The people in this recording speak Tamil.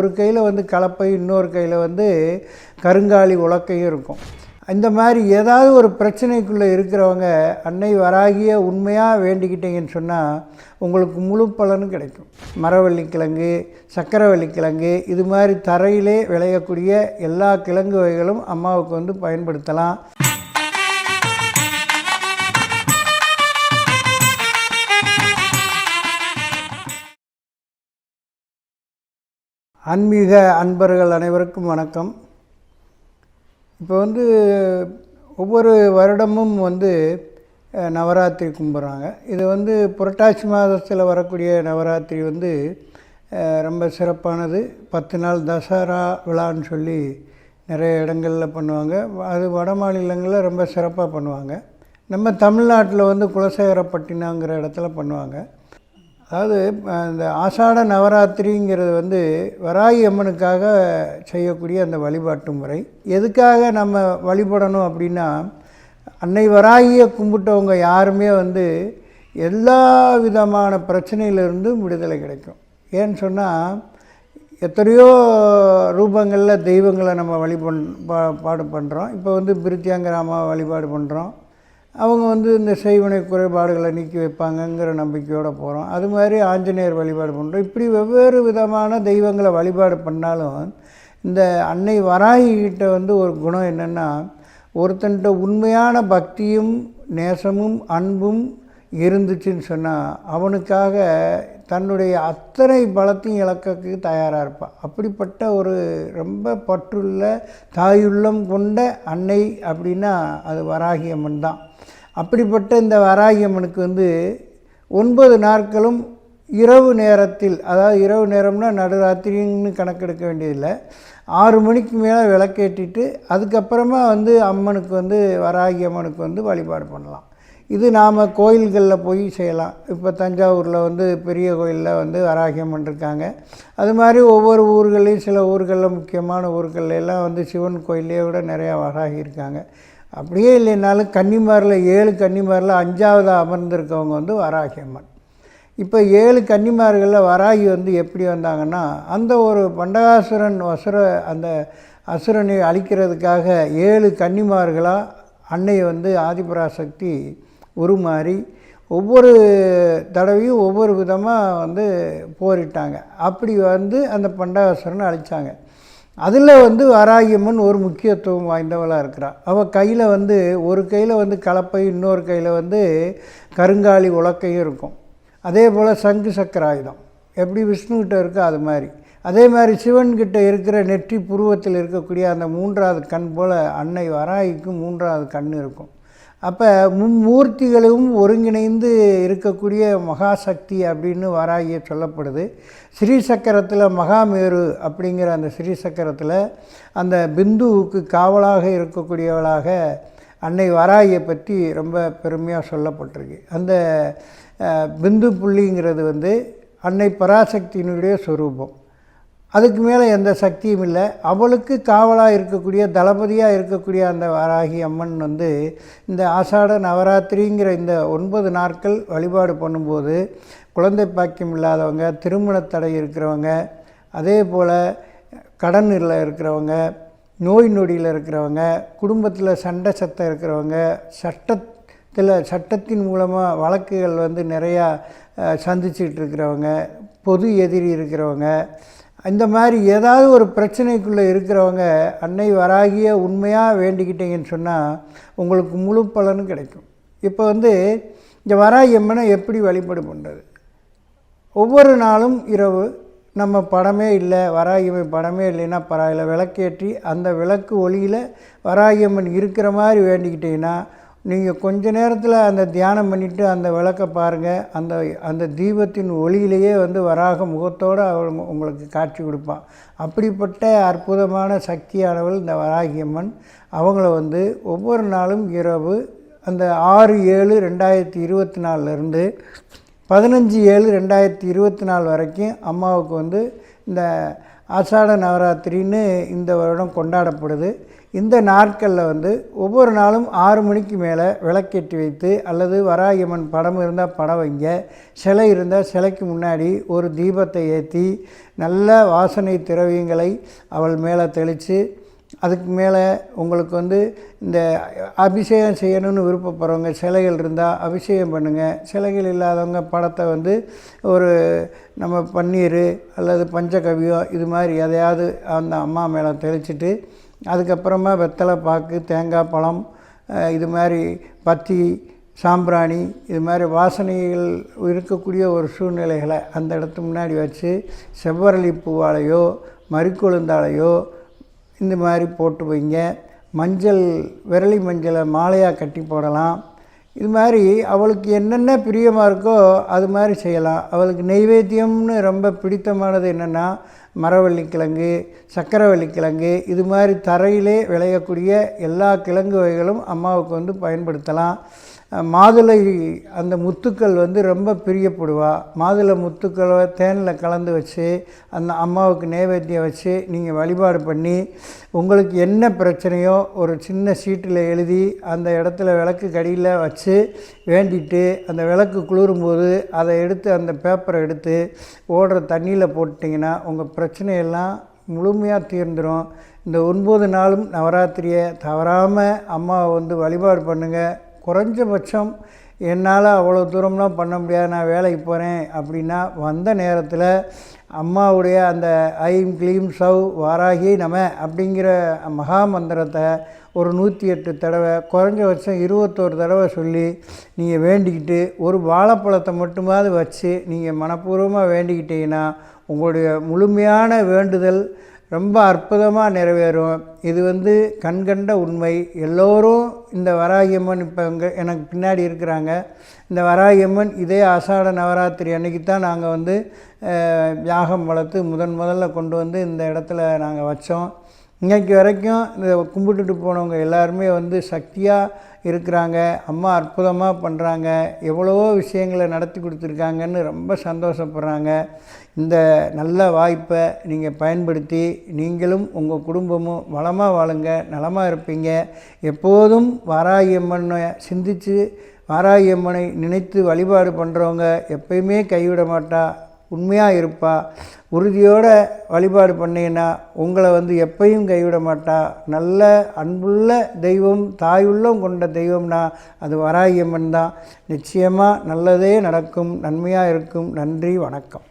ஒரு கையில் வந்து கலப்பை இன்னொரு கையில் வந்து கருங்காலி உலக்கையும் இருக்கும். இந்த மாதிரி ஏதாவது ஒரு பிரச்சனைக்குள்ளே இருக்கிறவங்க அன்னை வராகிய உண்மையாக வேண்டிக்கிட்டீங்கன்னு சொன்னால் உங்களுக்கு முழு பலனும் கிடைக்கும். மரவள்ளி கிழங்கு சக்கரவள்ளி கிழங்கு இது மாதிரி தரையிலே விளையக்கூடிய எல்லா கிழங்கு வகைகளும் அம்மாவுக்கு வந்து பயன்படுத்தலாம். ஆன்மீக அன்பர்கள் அனைவருக்கும் வணக்கம். இப்போ வந்து ஒவ்வொரு வருடமும் வந்து நவராத்திரி கும்பிட்றாங்க. இது வந்து புரட்டாசி மாதத்தில் வரக்கூடிய நவராத்திரி வந்து ரொம்ப சிறப்பானது. பத்து நாள் தசரா விழான்னு சொல்லி நிறைய இடங்களில் பண்ணுவாங்க. அது வட மாநிலங்களில் ரொம்ப சிறப்பாக பண்ணுவாங்க. நம்ம தமிழ்நாட்டில் வந்து குலசேகரப்பட்டினங்கிற இடத்துல பண்ணுவாங்க. அதாவது இந்த ஆஷாட நவராத்திரிங்கிறது வந்து வராகி அம்மனுக்காக செய்யக்கூடிய அந்த வழிபாட்டு முறை. எதுக்காக நம்ம வழிபடணும் அப்படின்னா அன்னை வராகியை கும்பிட்டவங்க யாருமே வந்து எல்லா விதமான பிரச்சனையிலிருந்தும் விடுதலை கிடைக்கும். ஏன்னு சொன்னால் எத்தனையோ ரூபங்களில் தெய்வங்களை நம்ம வழிபண் பா பாடு பண்ணுறோம் இப்போ வந்து பிரித்தியாங்கராமா வழிபாடு பண்ணுறோம் அவங்க வந்து இந்த செய்வினை குறைபாடுகளை நீக்கி வைப்பாங்கங்கிற நம்பிக்கையோடு போகிறோம் அது மாதிரி ஆஞ்சநேயர் வழிபாடு பண்ணுறோம் இப்படி வெவ்வேறு விதமான தெய்வங்களை வழிபாடு பண்ணாலும் இந்த அன்னை வராகியிட்ட வந்து ஒரு குணம் என்னென்னா ஒருத்தன்ட்ட உண்மையான பக்தியும் நேசமும் அன்பும் இருந்துச்சுன்னு சொன்னால் அவனுக்காக தன்னுடைய அத்தனை பலத்தையும் இழக்கக்கு தயாராக இருப்பான் அப்படிப்பட்ட ஒரு ரொம்ப பற்றுள்ள தாயுள்ளம் கொண்ட அன்னை அப்படின்னா அது வராகி அம்மன் தான். அப்படிப்பட்ட இந்த வராகி அம்மனுக்கு வந்து ஒன்பது நாட்களும் இரவு நேரத்தில் அதாவது இரவு நேரம்னா நடுராத்திரின்னு கணக்கெடுக்க வேண்டியதில்லை ஆறு மணிக்கு மேலே விளக்கேற்றிட்டு அதுக்கப்புறமா வந்து அம்மனுக்கு வந்து வராகி அம்மனுக்கு வந்து வழிபாடு பண்ணலாம். இது நாம் கோயில்களில் போய் செய்யலாம். இப்போ தஞ்சாவூரில் வந்து பெரிய கோயிலில் வந்து வராகி அம்மன் இருக்காங்க. அது மாதிரி ஒவ்வொரு ஊர்களையும் சில ஊர்களில் முக்கியமான ஊர்களில் எல்லாம் வந்து சிவன் கோயிலே விட நிறையா வராகி இருக்காங்க. அப்படியே இல்லைனாலும் கன்னிமாரில் ஏழு கன்னிமாரில் அஞ்சாவது அமர்ந்திருக்கவங்க வந்து வராகி அம்மன் இப்போ ஏழு கன்னிமார்களில் வராகி வந்து எப்படி வந்தாங்கன்னா அந்த ஒரு பண்டகாசுரன் அசுர அந்த அசுரனை அழிக்கிறதுக்காக ஏழு கன்னிமார்களாக அன்னை வந்து ஆதிபராசக்தி உருமாறி ஒவ்வொரு தடவையும் ஒவ்வொரு விதமாக வந்து போரிட்டாங்க. அப்படி வந்து அந்த பண்டகாசுரனை அழித்தாங்க அதில் வந்து வராகியம்மன் ஒரு முக்கியத்துவம் வாய்ந்தவளாக இருக்கிறாள் அவள் கையில் வந்து ஒரு கையில் வந்து கலப்பை இன்னொரு கையில் வந்து கருங்காலி உலக்கையும் இருக்கும். அதே போல் சங்கு சக்கர ஆயுதம் எப்படி விஷ்ணுக்கிட்ட இருக்கோ அது மாதிரி. அதே மாதிரி சிவன்கிட்ட இருக்கிற நெற்றி புருவத்தில் இருக்கக்கூடிய அந்த மூன்றாவது கண் போல் அன்னை வராகிக்கும் மூன்றாவது கண் இருக்கும். அப்போ மும்மூர்த்திகளும் ஒருங்கிணைந்து இருக்கக்கூடிய மகாசக்தி அப்படின்னு வராகிய சொல்லப்படுது. ஸ்ரீசக்கரத்தில் மகாமேரு அப்படிங்கிற அந்த ஸ்ரீசக்கரத்தில் அந்த பிந்துவுக்கு காவலாக இருக்கக்கூடியவளாக அன்னை வராகியை பற்றி ரொம்ப பெருமையாக சொல்லப்பட்டிருக்கு. அந்த பிந்து புள்ளிங்கிறது வந்து அன்னை பராசக்தியினுடைய சொரூபம். அதுக்கு மேலே எந்த சக்தியும் இல்லை. அவளுக்கு காவலாக இருக்கக்கூடிய தளபதியாக இருக்கக்கூடிய அந்த வராகி அம்மன் வந்து இந்த ஆஷாட நவராத்திரிங்கிற இந்த ஒன்பது நாட்கள் வழிபாடு பண்ணும்போது குழந்தை பாக்கியம் இல்லாதவங்க திருமண தடை இருக்கிறவங்க அதே போல் கடனில் இருக்கிறவங்க நோய் நொடியில் இருக்கிறவங்க குடும்பத்தில் சண்டை சத்தம் இருக்கிறவங்க சட்டத்தில் சட்டத்தின் மூலமாக வழக்குகள் வந்து நிறையா அஹ், சந்திச்சிட்டு இருக்கிறவங்க பொது எதிரி இருக்கிறவங்க இந்த மாதிரி ஏதாவது ஒரு பிரச்சனைக்குள்ளே இருக்கிறவங்க அன்னை வராகிய உண்மையாக வேண்டிக்கிட்டீங்கன்னு சொன்னால் உங்களுக்கு முழு பலனும் கிடைக்கும். இப்போ வந்து இந்த வராகியம்மனை எப்படி வழிபாடு பண்ணுறது ஒவ்வொரு நாளும் இரவு நம்ம படமே இல்லை வராகியம்மை படமே இல்லைன்னா பரவாயில்ல விளக்கேற்றி அந்த விளக்கு ஒளியில் வராகியம்மன் இருக்கிற மாதிரி வேண்டிக்கிட்டீங்கன்னா நீங்கள் கொஞ்ச நேரத்தில் அந்த தியானம் பண்ணிவிட்டு அந்த விளக்கை பாருங்கள் அந்த அந்த தீபத்தின் ஒளியிலேயே வந்து வராக முகத்தோடு அவங்க உங்களுக்கு காட்சி கொடுப்பான். அப்படிப்பட்ட அற்புதமான சக்தியானவள் இந்த வராகியம்மன். அவங்கள வந்து ஒவ்வொரு நாளும் இரவு அந்த ஆறு ஏழு ரெண்டாயிரத்தி இருபத்தி நாலுலேருந்து பதினஞ்சு ஏழு ரெண்டாயிரத்தி இருபத்தி நாலு வரைக்கும் அம்மாவுக்கு வந்து இந்த ஆஷாட நவராத்திரின்னு இந்த வருடம் கொண்டாடப்படுது. இந்த நாட்களில் வந்து ஒவ்வொரு நாளும் ஆறு மணிக்கு மேலே விளக்கேற்றி வைத்து அல்லது வராகியம்மன் படம் இருந்தால் படம் வைங்க சிலை இருந்தால் சிலைக்கு முன்னாடி ஒரு தீபத்தை ஏற்றி நல்ல வாசனை திரவியங்களை அவள் மேலே தெளித்து அதுக்கு மேலே உங்களுக்கு வந்து இந்த அபிஷேகம் செய்யணும்னு விருப்பப்படுறவங்க சிலைகள் இருந்தால் அபிஷேகம் பண்ணுங்கள் சிலைகள் இல்லாதவங்க படத்தை வந்து ஒரு நம்ம பன்னீர் அல்லது பஞ்சகவியோ இது மாதிரி எதையாவது அந்த அம்மா மேலே தெளிச்சிட்டு அதுக்கப்புறமா வெத்தலை பாக்கு தேங்காய் பழம் இது மாதிரி பத்தி சாம்பிராணி இது மாதிரி வாசனைகள் இருக்கக்கூடிய ஒரு சூழ்நிலைகளை அந்த இடத்து முன்னாடி வச்சு செவ்வரளி பூவாலையோ மறிக்கொழுந்தாலையோ இந்த மாதிரி போட்டு வைங்க. மஞ்சள் விரலி மஞ்சளை மாலையாக கட்டி போடலாம். இது மாதிரி அவளுக்கு என்னென்ன பிரியமாக இருக்கோ அது மாதிரி செய்யலாம். அவளுக்கு நெய்வேத்தியம்னு ரொம்ப பிடித்தமானது என்னென்னா மரவள்ளிக்கிழங்கு சக்கரவள்ளிக்கிழங்கு இது மாதிரி தரையிலே விளையக்கூடிய எல்லா கிழங்கு வகைகளும் அம்மாவுக்கு வந்து பயன்படுத்தலாம். மாதுளை அந்த முத்துக்கள் வந்து ரொம்ப பிரியப்படுவாள் மாதுளை முத்துக்களை தேனில் கலந்து வச்சு அந்த அம்மாவுக்கு நைவேத்தியம் வச்சு நீங்கள் வழிபாடு பண்ணி உங்களுக்கு என்ன பிரச்சனையோ ஒரு சின்ன சீட்டில் எழுதி அந்த இடத்துல விளக்கு கடியில் வச்சு வேண்டிட்டு அந்த விளக்கு குளிரும்போது அதை எடுத்து அந்த பேப்பரை எடுத்து ஓடுற தண்ணியில் போட்டிங்கன்னா உங்கள் பிரச்சனையெல்லாம் முழுமையாக தீர்ந்துடும் இந்த ஒன்பது நாளும் நவராத்திரியை தவறாமல் அம்மாவை வந்து வழிபாடு பண்ணுங்கள் குறைஞ்சபட்சம் என்னால் அவ்வளோ தூரம்லாம் பண்ண முடியாது நான் வேலைக்கு போகிறேன் அப்படின்னா வந்த நேரத்தில் அம்மாவுடைய அந்த ஐம் க்ளீம் சவ் வாராகி நம அப்படிங்கிற மகா மந்திரத்தை ஒரு நூற்றி எட்டு தடவை குறைஞ்சபட்சம் இருபத்தோரு தடவை சொல்லி நீங்கள் வேண்டிக்கிட்டு ஒரு வாழைப்பழத்தை மட்டுமாவது வச்சு நீங்கள் மனப்பூர்வமாக வேண்டிக்கிட்டீங்கன்னா உங்களுடைய முழுமையான வேண்டுதல் ரொம்ப அற்புதமாக நிறைவேறும். இது வந்து கண்கண்ட உண்மை. எல்லோரும் இந்த வராகியம்மன் இப்போ இங்கே எனக்கு பின்னாடி இருக்கிறாங்க. இந்த வராகியம்மன் இதே ஆஷாட நவராத்திரி அன்னைக்கு தான் நாங்கள் வந்து யாகம் வளர்த்து முதன் முதல்ல கொண்டு வந்து இந்த இடத்துல நாங்கள் வச்சோம். இன்றைக்கு வரைக்கும் இந்த கும்பிட்டுட்டு போனவங்க எல்லாருமே வந்து சக்தியாக இருக்கிறாங்க அம்மா அற்புதமாக பண்ணுறாங்க எவ்வளவோ விஷயங்களை நடத்தி கொடுத்துருக்காங்கன்னு ரொம்ப சந்தோஷப்படுறாங்க. இந்த நல்ல வாய்ப்பை நீங்கள் பயன்படுத்தி நீங்களும் உங்கள் குடும்பமும் வளமாக வாழுங்க நலமாக இருப்பீங்க. எப்போதும் வாராகியம்மனை சிந்தித்து வாராகியம்மனை நினைத்து வழிபாடு பண்ணுறவங்க எப்பயுமே கைவிட மாட்டா உண்மையாக இருப்பா உறுதியோடு வழிபாடு பண்ணீங்கன்னா உங்களை வந்து எப்பையும் கைவிட மாட்டா. நல்ல அன்புள்ள தெய்வம் தாயுள்ளம் கொண்ட தெய்வம்னா அது வராகியம்மன் தான். நிச்சயமாக நல்லதே நடக்கும் நன்மையாக இருக்கும். நன்றி வணக்கம்.